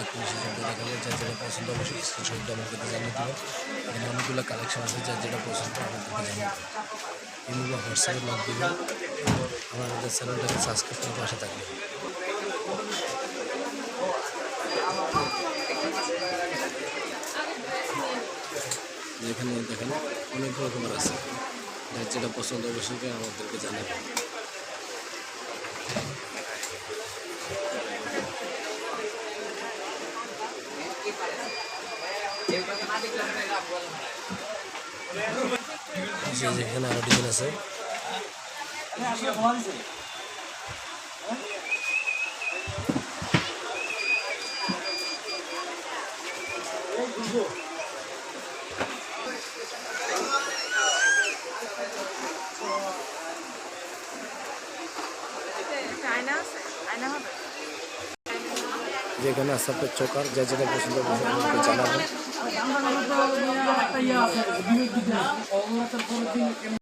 অনেক বেশি সুন্দর দেখা যায়, যার যেটা পছন্দ অবশ্যই এখানে অনেকগুলো কালেকশন আছে, যার যেটা পছন্দ আমাদেরকে জানিয়ে হোয়াটসঅ্যাপে লগ আমাদের চ্যানেলটাকে সাবস্ক্রাইব করে থাকবেন। যেখানে দেখেন অনেক রকমের আছে। যার যেটা পছন্দ অবশ্যই আমাদেরকে জানাবেন। যে যেখানে আরও ডিজাইন আছে। আছে আয়না হবে? যেখানে আছে আপনার যা যেটা পছন্দ আমাদেরকে জানাবেন।